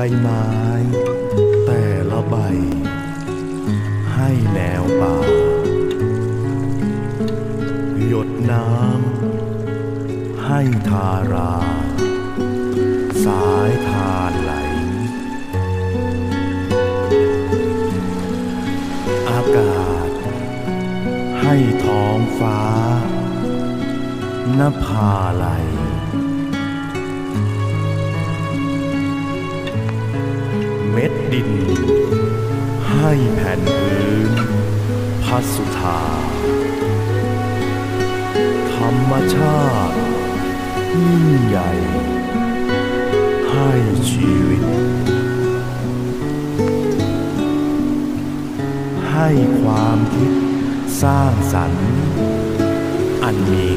ใบไม้ แต่ละใบ ให้แนวป่า หยดน้ำให้ทารา สายทานไหล อากาศ ให้ท้องฟ้านภาไหล ดิน ให้แผ่นพื้นพัสุธาธรรมชาติ ยิ่งใหญ่ ให้ชีวิต ให้ความคิดสร้างสรรค์ อันมี